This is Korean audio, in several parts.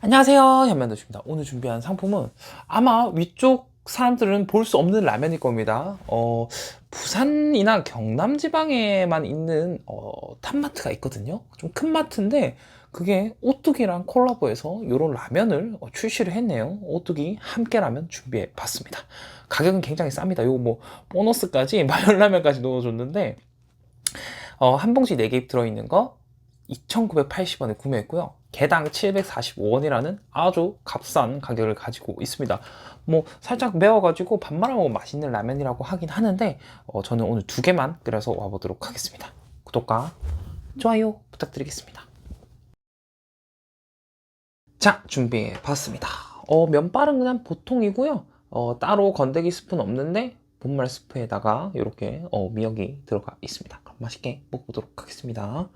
안녕하세요. 현면도십니다. 오늘 준비한 상품은 아마 위쪽 사람들은 볼 수 없는 라면일 겁니다. 어, 부산이나 경남 지방에만 있는 어, 탑마트가 있거든요. 좀 큰 마트인데 그게 오뚜기랑 콜라보해서 이런 라면을 어, 출시를 했네요. 오뚜기 함께 라면 준비해 봤습니다. 가격은 굉장히 쌉니다. 요거 뭐 보너스까지 마열라면까지 넣어줬는데 어, 한 봉지 4개 들어있는 거 2,980원에 구매했고요. 개당 745원이라는 아주 값싼 가격을 가지고 있습니다. 뭐 살짝 매워가지고 밥만 하고 맛있는 라면이라고 하긴 하는데 어, 저는 오늘 두 개만 끓여서 와보도록 하겠습니다. 구독과 좋아요 부탁드리겠습니다. 자 준비해 봤습니다. 어, 면발은 그냥 보통이고요. 어, 따로 건더기 스프는 없는데 본말 스프에다가 이렇게 어, 미역이 들어가 있습니다. 그럼 맛있게 먹보도록 하겠습니다.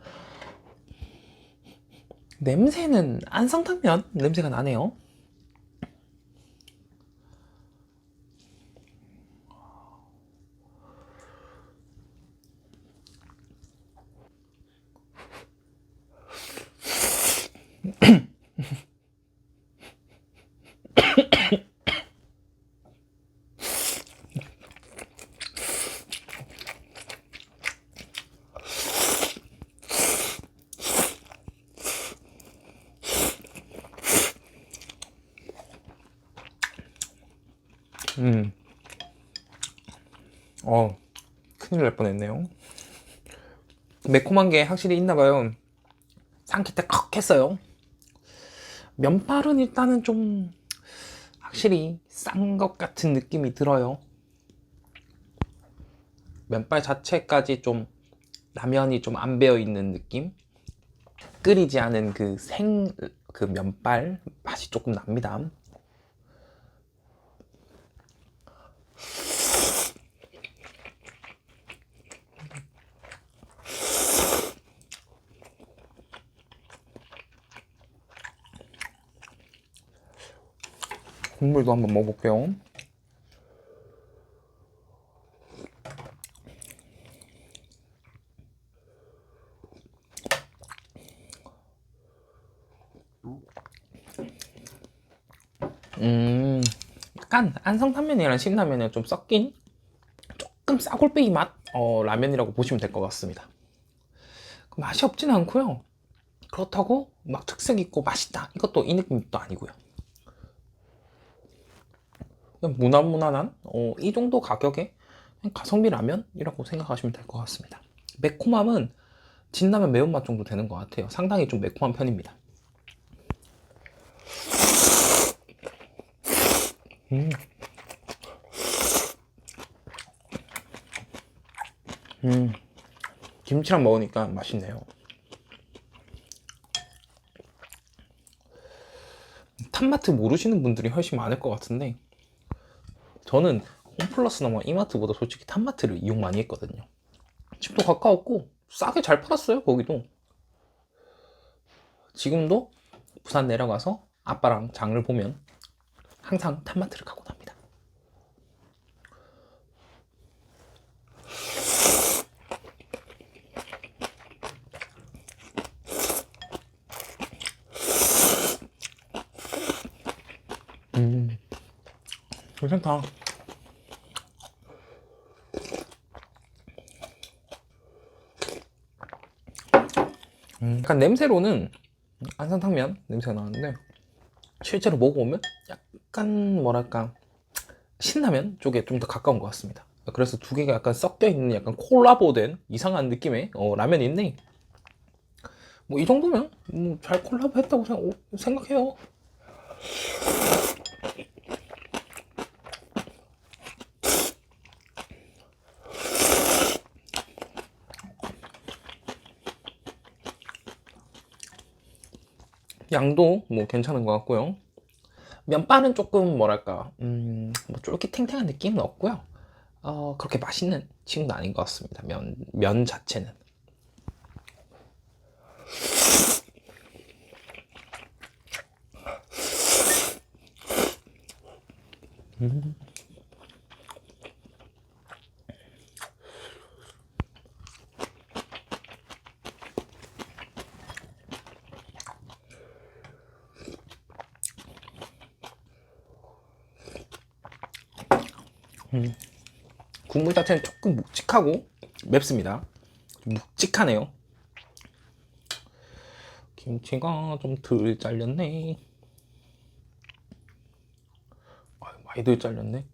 냄새는 안성탕면 냄새가 나네요. 음. 어, 큰일 날 뻔했네요. 매콤한 게 확실히 있나 봐요. 삼킬 때 컥 했어요. 면발은 일단은 좀 확실히 싼 것 같은 느낌이 들어요. 면발 자체까지 좀 라면이 좀 안 배어 있는 느낌? 끓이지 않은 그 생, 그 면발 맛이 조금 납니다. 국물도 한번 먹어볼게요. 음, 약간 안성탕면이랑 신라면이랑 좀 섞인 조금 싸골배기 맛 어, 라면이라고 보시면 될 것 같습니다. 맛이 없진 않고요. 그렇다고 막 특색 있고 맛있다 이것도 이 느낌도 아니고요. 무난무난한 어, 이 정도 가격에 가성비 라면이라고 생각하시면 될 것 같습니다. 매콤함은 진라면 매운맛 정도 되는 것 같아요. 상당히 좀 매콤한 편입니다. 음. 음. 김치랑 먹으니까 맛있네요. 탑마트 모르시는 분들이 훨씬 많을 것 같은데 저는 홈플러스나 뭐 이마트보다 솔직히 탑마트를 이용 많이 했거든요. 집도 가까웠고 싸게 잘 팔았어요 거기도. 지금도 부산 내려가서 아빠랑 장을 보면 항상 탑마트를 가곤 합니다. 음, 괜찮다. 음, 약간 냄새로는 안산탕면 냄새가 나는데 실제로 먹어보면 약간 뭐랄까 신라면 쪽에 좀 더 가까운 것 같습니다. 그래서 두 개가 약간 섞여 있는 약간 콜라보된 이상한 느낌의 어, 라면이 있네. 뭐이 정도면 뭐잘 콜라보 했다고 생각, 오, 생각해요. 양도 뭐 괜찮은 것 같고요. 면발은 조금 뭐랄까 음, 뭐 쫄깃탱탱한 느낌은 없고요. 어, 그렇게 맛있는 친구는 아닌 것 같습니다. 면, 면 자체는. 음. 음. 국물 자체는 조금 묵직하고 맵습니다. 묵직하네요. 김치가 좀 덜 잘렸네. 아유, 많이 덜 잘렸네.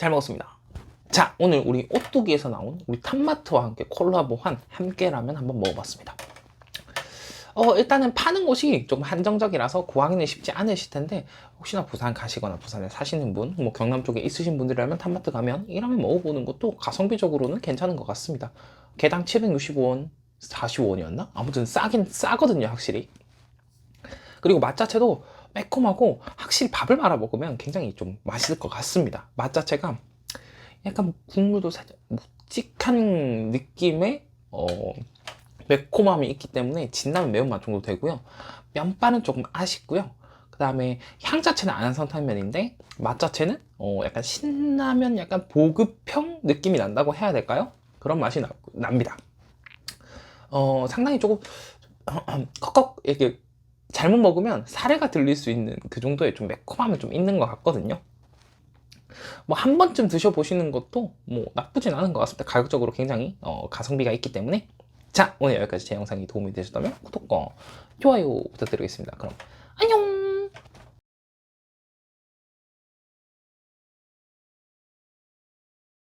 잘 먹었습니다. 자, 오늘 우리 오뚜기에서 나온 우리 탐마트와 함께 콜라보한 함께라면 한번 먹어봤습니다. 어, 일단은 파는 곳이 조금 한정적이라서 구하기는 쉽지 않으실 텐데, 혹시나 부산 가시거나 부산에 사시는 분, 뭐 경남 쪽에 있으신 분들이라면 탐마트 가면 이 라면 먹어보는 것도 가성비적으로는 괜찮은 것 같습니다. 개당 765원, 45원이었나? 아무튼 싸긴 싸거든요, 확실히. 그리고 맛 자체도 매콤하고 확실히 밥을 말아 먹으면 굉장히 좀 맛있을 것 같습니다. 맛 자체가 약간 국물도 살짝 묵직한 느낌의 어, 매콤함이 있기 때문에 진라면 매운맛 정도 되고요. 면발은 조금 아쉽고요. 그 다음에 향 자체는 안산탕면인데 맛 자체는 어, 약간 신라면 약간 보급형 느낌이 난다고 해야 될까요? 그런 맛이 나, 납니다. 어, 상당히 조금 컥컥 이렇게 잘못 먹으면 사례가 들릴 수 있는 그 정도의 좀 매콤함이 좀 있는 것 같거든요. 뭐 한 번쯤 드셔보시는 것도 뭐 나쁘진 않은 것 같습니다. 가격적으로 굉장히 어, 가성비가 있기 때문에 자 오늘 여기까지 제 영상이 도움이 되셨다면 구독과 좋아요 부탁드리겠습니다. 그럼 안녕